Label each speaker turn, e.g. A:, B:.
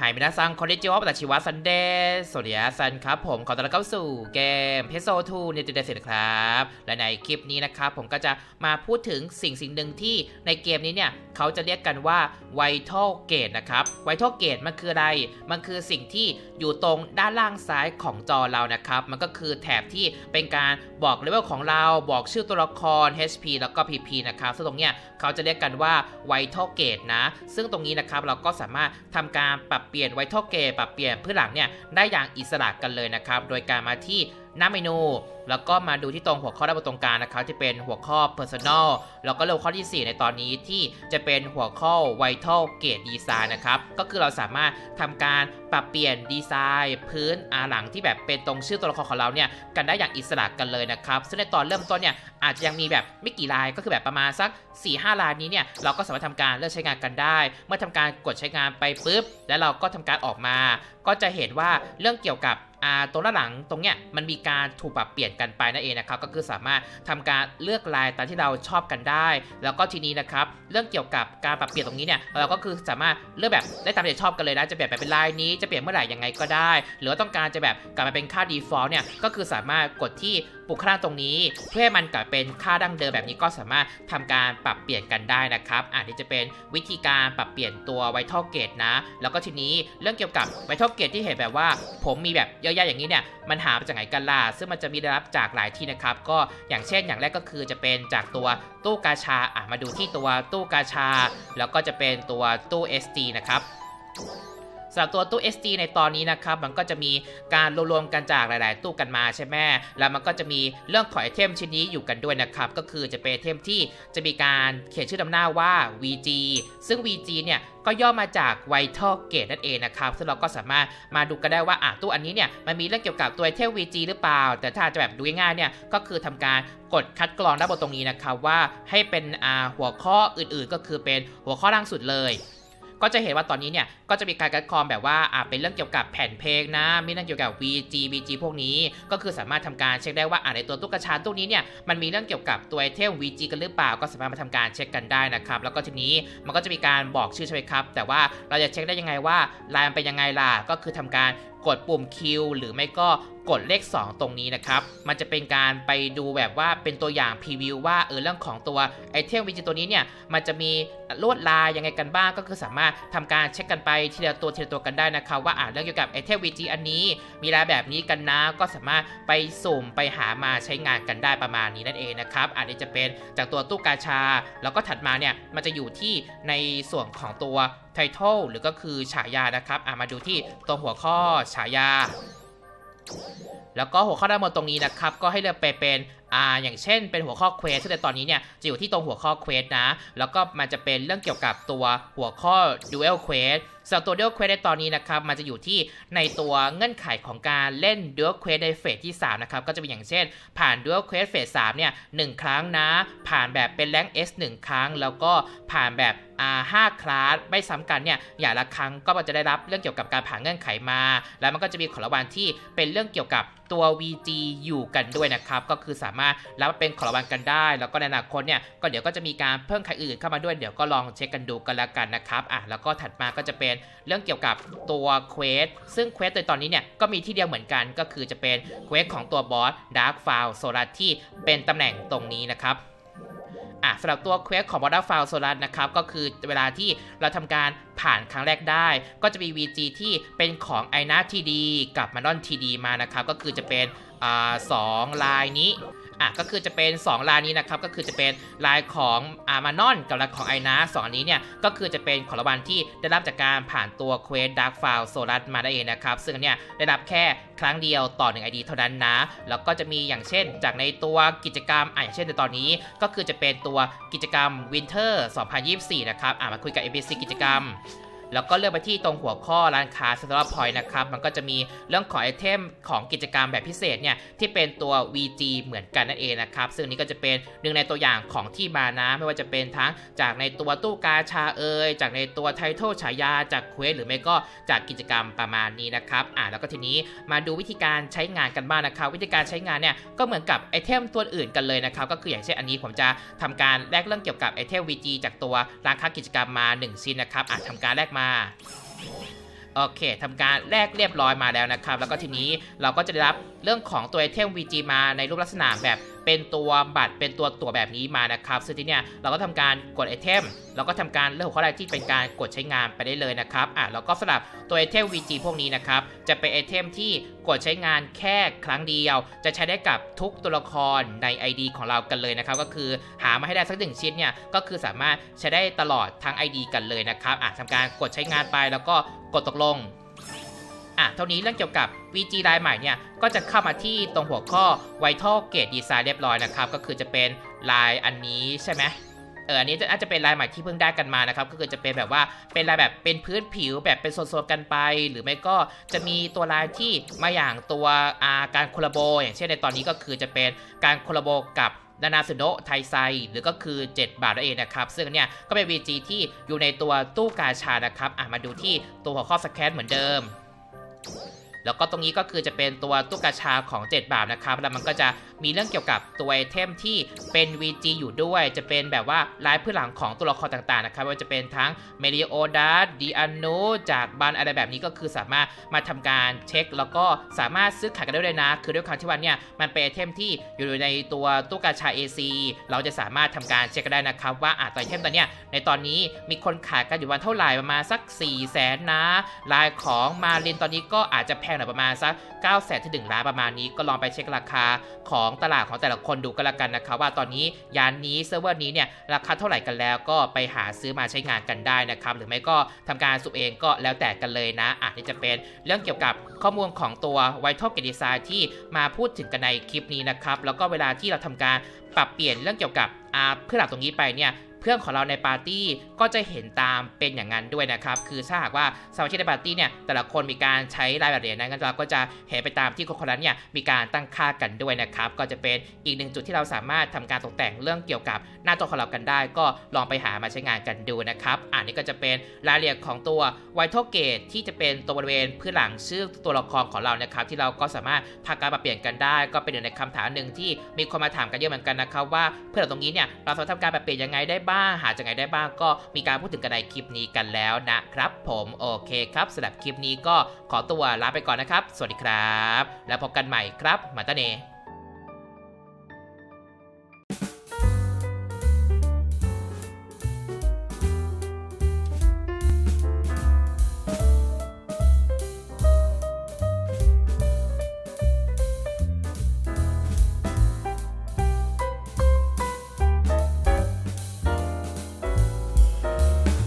A: หายมินาซังคอนดิจิวอปัตชิวะซันเดย์สวัสดีครับซันครับผมขอต้อนรับเข้าสู่เกมเพโซ2ในตัวเดสิครับ และในคลิปนี้นะครับผมก็จะมาพูดถึงสิ่งสิ่งหนึ่งที่ในเกมนี้เนี่ย เขาจะเรียกกันว่า Vital Gate นะครับ Vital Gate มันคืออะไร มันคือสิ่งที่อยู่ตรงด้านล่างซ้ายของจอเรานะครับ มันก็คือแถบที่เป็นการบอกเลเวลของเราบอกชื่อตัวละคร HP แล้วก็ PP นะครับซึ่งตรงเนี้ยเขาจะเรียกกันว่า Vital Gate นะ ซึ่งตรงนี้นะครับเราก็สามารถทำการปรับเปลี่ยน Vital Gate ปรับเปลี่ยนพื้นหลังเนี่ยได้อย่างอิสระกันเลยนะครับ โดยการมาที่ หน้าเมนู แล้วก็มาดูที่ตรงหัวข้อด้านบนตรงกลางนะครับที่เป็นหัวข้อ personal แล้วก็เร็วข้อที่ 4 ในตอนนี้ที่จะเป็นหัวข้อ vital gate design นะครับก็คือเราสามารถทำการปรับเปลี่ยนดีไซน์ พื้นอาหลังที่แบบเป็นตรงชื่อตัวละครของเราเนี่ยกันได้อย่างอิสระกันเลยนะครับซึ่งในตอนเริ่มต้นเนี่ยอาจจะยังมีแบบไม่กี่ลายก็คือแบบประมาณสัก 4-5ลายนี้เนี่ยเราก็สามารถทำการเลือกใช้งานกันได้ เมื่อทำการกดใช้งานไปปุ๊บ แล้วเราก็ทำการออกมา ก็จะเห็นว่าเรื่องเกี่ยวกับอาตรงด้าหลังตรงเนี้ยมันมีการถูกปรับเปลี่ยนกันไปนั่นเองนะครับก็คือสามารถทำการเลือกลายตามที่เราชอบกันได้ แล้วก็ทีนี้นะครับเรื่องเกี่ยวกับการปรับเปลี่ยนตรงนี้เนี่ยเราก็คือสามารถเลือกแบบได้ตามที่ชอบกันเลยนะจะเปลี่ยนแบบเป็นลายนี้จะเปลี่ยนเมื่อไหร่ยังไงก็ได้ หรือต้องการจะแบบกลับมาเป็นค่า default เนี่ยก็คือสามารถกดที่ปุ่มข้างล่างตรงนี้ เพื่อให้มันกลับเป็นค่าดั้งเดิมแบบนี้ก็สามารถทำการปรับเปลี่ยนกันได้นะครับอานี่จะเป็นวิธีการปรับเปลี่ยนตัว Vital Gate นะ แล้วก็ทีนี้เรื่องเกี่ยวกับ Vital Gate ที่เห็นแบบว่า ผมมีแบบเยอะแยะอย่างนี้เนี่ยมันหามาจากไหนกันล่ะซึ่งมันจะมีได้รับจากหลายที่นะครับ ก็อย่างเช่นอย่างแรกก็คือจะเป็นจากตัวตู้กาชาอะมาดูที่ตัวตู้กาชา แล้วก็จะเป็นตัวตู้ SD นะครับำหรับตัวตู้ SD ในตอนนี้นะครับมันก็จะมีการรวมๆกันจากหลาย ๆ ตู้กันมาใช่ไหมแล้วมันก็จะมีเรื่องของไอเทมชิ้นนี้อยู่กันด้วยนะครับก็คือจะเป็นไอเทมที่จะมีการเขียนชื่อนำหน้าว่า VG ซึ่ง VG เนี่ยก็ย่อมาจาก Vital Gate นั่นเองนะครับซึ่งเราก็สามารถมาดูกันได้ว่าอะตู้อันนี้เนี่ยมันมีเรื่องเกี่ยวกับตัวไอเทม VG หรือเปล่า แต่ถ้าจะแบบดูง่ายๆเนี่ยก็คือทำการกดคัดกรองด้านบนตรงนี้นะครับว่าให้เป็นอ่าหัวข้ออื่นๆ ก็คือเป็นหัวข้อล่างสุดเลย ก็จะเห็นว่าตอนนี้เนี่ยก็จะมีการคัดกรองแบบว่าอ่าเป็นเรื่องเกี่ยวกับแผ่นเพลงนะมีเรื่องเกี่ยวกับ VG VG พวกนี้ ก็คือสามารถทำการเช็คได้ว่าอ่าในตัวตู้กระชาตู้นี้เนี่ยมันมีเรื่องเกี่ยวกับตัวไอเทม VG กันหรือเปล่า ก็สามารถมาทำการเช็คกันได้นะครับแล้วก็ทีนี้มันก็จะมีการบอกชื่อใช่ไหมครับ แต่ว่าเราจะเช็คได้ยังไงว่าลายมันเป็นยังไงล่ะก็คือทำการกดปุ่ม Q หรือไม่ก็ กดเลข 2 ตรงนี้นะครับ มันจะเป็นการไปดูแบบว่าเป็นตัวอย่างพรีวิวว่าเออเรื่องของตัวไอเทมวิจิตัวนี้เนี่ย มันจะมีลวดลายยังไงกันบ้างก็คือสามารถทำการเช็คกันไปทีละตัวทีละตัวกันได้นะครับว่าอ่านเรื่องเกี่ยวกับไอเทมวิจิอันนี้ มีลายแบบนี้กันนะก็สามารถไปสุ่มไปหามาใช้งานกันได้ประมาณนี้นั่นเองนะครับอันนี้จะเป็นจากตัวตู้กาชา แล้วก็ถัดมาเนี่ยมันจะอยู่ที่ในส่วนของตัวไททอลหรือก็คือฉายานะครับอ่ามาดูที่ตัวหัวข้อฉายา แล้วก็หัวข้อด้านบนตรงนี้นะครับ ก็ให้เลือกไปเป็น อ่าอย่างเช่นเป็นหัวข้อเควสซึ่งในตอนนี้เนี่ยจะอยู่ที่ตรงหัวข้อเควสนะ แล้วก็มันจะเป็นเรื่องเกี่ยวกับตัวหัวข้อ dual quest สำหรับตัว dual quest ในตอนนี้นะครับมันจะอยู่ที่ในตัวเงื่อนไขของการเล่น dual quest ในเฟสที่3นะครับก็จะเป็นอย่างเช่น ผ่าน dual quest เฟส3เนี่ยหนึ่งครั้งนะ ผ่านแบบเป็นแรง S 1 ครั้ง แล้วก็ผ่านแบบอ่าห้าคลาสไม่ซ้ำกันเนี่ยอย่างละครั้งก็จะได้รับเรื่องเกี่ยวกับการผ่านเงื่อนไขมา แล้วมันก็จะมีของรางวัลที่เป็นเรื่องเกี่ยวกับตัว VG อยู่กันด้วยนะครับก็คือสามารถรับเป็นของรางวัลกันได้ แล้วก็ในอนาคตเนี่ยก็เดี๋ยวก็จะมีการเพิ่มไขอื่นเข้ามาด้วยเดี๋ยวก็ลองเช็คกันดูกันล้วกันนะครับอะแล้วก็ถัดมาก็จะเป็นเรื่องเกี่ยวกับตัวเควสซึ่งเควสในตอนนี้เนี่ยก็มีที่เดียวเหมือนกันก็คือจะเป็นเควสของตัวบอสดาร์กฟาวโซลาที่เป็นตำแหน่งตรงนี้นะครับอะสำหรับตัวเควสของ Border f i l e Solar นะครับ ก็คือเวลาที่เราทำการผ่านครั้งแรกได้ ก็จะมี VG ที่เป็นของ i n a TD กับ Manon TD มานะครับ ก็คือจะเป็นอ่าสองลายนี้ อะก็คือจะเป็น 2 ลายนี้นะครับก็คือจะเป็นลายของอามานอนกับลายของไอนาสองนี้เนี่ยก็คือจะเป็นของรางวัลที่ได้รับจากการผ่านตัวเควสดาร์กฟาวโซลัสมาได้เองนะครับซึ่งเนี่ยได้รับแค่ครั้งเดียวต่อ1 ID เท่านั้นนะ แล้วก็จะมีอย่างเช่นจากในตัวกิจกรรมอะอย่างเช่นในตอนนี้ ก็คือจะเป็นตัวกิจกรรม Winter 2024 นะครับอะมาคุยกับ ABC กิจกรรม แล้วก็เลือกไปที่ตรงหัวข้อร้านค้า Central Point นะครับ มันก็จะมีเรื่องของไอเทมของกิจกรรมแบบพิเศษเนี่ยที่เป็นตัว VG เหมือนกันนั่นเองนะครับ ซึ่งนี้ก็จะเป็นหนึ่งในตัวอย่างของที่มานะไม่ว่าจะเป็นทั้งจากในตัวตู้กาชาเอยจากในตัวไทท l ลฉายาจากเควสหรือไม่ก็จากกิจกรรมประมาณนี้นะครับอ่าแล้วก็ทีนี้มาดูวิธีการใช้งานกันบ้างนะครับ วิธีการใช้งานเนี่ยก็เหมือนกับไอเทมตัวอื่นกันเลยนะครับก็คืออย่างเช่นอันนี้ผมจะทำการแลกเรื่องเกี่ยวกับไอเทม VG จากตัวร้านค้ากิจกรรมมา 1 ชิ้นนะครับอ่าทำการแลกมาโอเคทำการแลกเรียบร้อยมาแล้วนะครับ แล้วก็ทีนี้เราก็จะได้รับเรื่องของตัวไอเทม VG มาในรูปลักษณะแบบ เป็นตัวบัตรเป็นตัวตั๋วแบบนี้มานะครับซึ่งที่เนี่ยเราก็ทำการกดไอเทมเราก็ทำการเลือกข้อใดที่เป็นการกดใช้งานไปได้เลยนะครับอะแล้วก็สำหรับตัวไอเทม VG พวกนี้นะครับจะเป็นไอเทมที่กดใช้งานแค่ครั้งเดียว จะใช้ได้กับทุกตัวละครใน ID ของเรากันเลยนะครับ ก็คือหามาให้ได้สักหนึ่งชิ้นเนี่ยก็คือสามารถใช้ได้ตลอดทั้ง ID กันเลยนะครับอะทำการกดใช้งานไปแล้วก็กดตกลง อะเท่านี้เรื่องเกี่ยวกับ VG ลายใหม่เนี่ยก็จะเข้ามาที่ตรงหัวข้อ Vital Gate Design เรียบร้อยนะครับ ก็คือจะเป็นลายอันนี้ใช่ไหมเอออันนี้อาจจะเป็นลายใหม่ที่เพิ่งได้กันมานะครับ ก็คือจะเป็นแบบว่าเป็นลายแบบเป็นพื้นผิวแบบเป็นโซนๆกันไป หรือไม่ก็จะมีตัวลายที่มาอย่างตัวอาการโคลโบ อย่างเช่นในตอนนี้ก็คือจะเป็นการโคลโบกับนานาสุโนะไทไซ หรือก็คือ 7 บาทนั่นเองนะครับ ซึ่งเนี่ยก็เป็น VG ที่อยู่ในตัวตู้กาชานะครับอะมาดูที่ตัวหัวข้อสแคนเหมือนเดิม แล้วก็ตรงนี้ก็คือจะเป็นตัวตู้กาชาของ 7 บาทนะครับ แล้วมันก็จะ มีเรื่องเกี่ยวกับตัวไอเทมที่เป็น VG อยู่ด้วยจะเป็นแบบว่าลายพื้นหลังของตัวละครต่างๆนะครับว่าจะเป็นทั้งเมริโอดัสดีอานุจากบันอะไรแบบนี้ก็คือสามารถมาทำการเช็ค แล้วก็สามารถซื้อขายกันได้ด้วยนะ คือด้วยความที่ว่าเนี่ยมันเป็นไอเทมที่อยู่ในตัวตู้กาชา AC เราจะสามารถทำการเช็คกันได้นะครับว่าอะตัวไอเทมตัวเนี้ยในตอนนี้มีคนขายกันอยู่วันเท่าไหร่ประมาณสัก 4 0 0แสนนะลายของมารินตอนนี้ก็อาจจะแพงหน่อยประมาณสัก 9 0 0แสนถึง1ล้านประมาณนี้ก็ลองไปเช็คราคาของของตลาดของแต่ละคนดูกันละกันนะครับว่าตอนนี้ยานนี้เซิร์ฟเวอร์นี้เนี่ยราคาเท่าไหร่กันแล้วก็ไปหาซื้อมาใช้งานกันได้นะครับ หรือไม่ก็ทำการสุบเองก็แล้วแต่กันเลยนะอะนี่จะเป็นเรื่องเกี่ยวกับข้อมูลของตัวไวท์ท็อปเกดีไซน์ที่มาพูดถึงกันในคลิปนี้นะครับแล้วก็เวลาที่เราทำการปรับเปลี่ยนเรื่องเกี่ยวกับอ่าเพื่อหลักตรงนี้ไปเนี่ย เพื่อนของเราในปาร์ตี้ก็จะเห็นตามเป็นอย่างนั้นด้วยนะครับ คือถ้าหากว่าสมาชิกในปาร์ตี้เนี่ยแต่ละคนมีการใช้รายแบบเหรียญนั้นเราก็จะเห็นไปตามที่คนคนนั้นเนี่ยมีการตั้งค่ากันด้วยนะครับ ก็จะเป็นอีกหนึ่งจุดที่เราสามารถทำการตกแต่งเรื่องเกี่ยวกับหน้าตัวของเรากันได้ ก็ลองไปหามาใช้งานกันดูนะครับอันนี้ก็จะเป็นรายละเอียดของตัวไวท์โทเกตที่จะเป็นตัวบริเวณพื้นหลังชื่อตัวละครของเรานะครับ ที่เราก็สามารถทำการปรับเปลี่ยนกันได้ ก็เป็นหนึ่งในคำถามหนึ่งที่มีคนมาถามกันเยอะเหมือนกันนะครับว่าเพื่อนตรงนี้เนี่ยเราสามารถทำการปรับเปลี่ยนยังไงได้บ้าง หาจากไหนได้บ้างก็มีการพูดถึงกันในคลิปนี้กันแล้วนะครับผมโอเคครับสำหรับคลิปนี้ก็ขอตัวลาไปก่อนนะครับ สวัสดีครับ แล้วพบกันใหม่ครับมาตาเน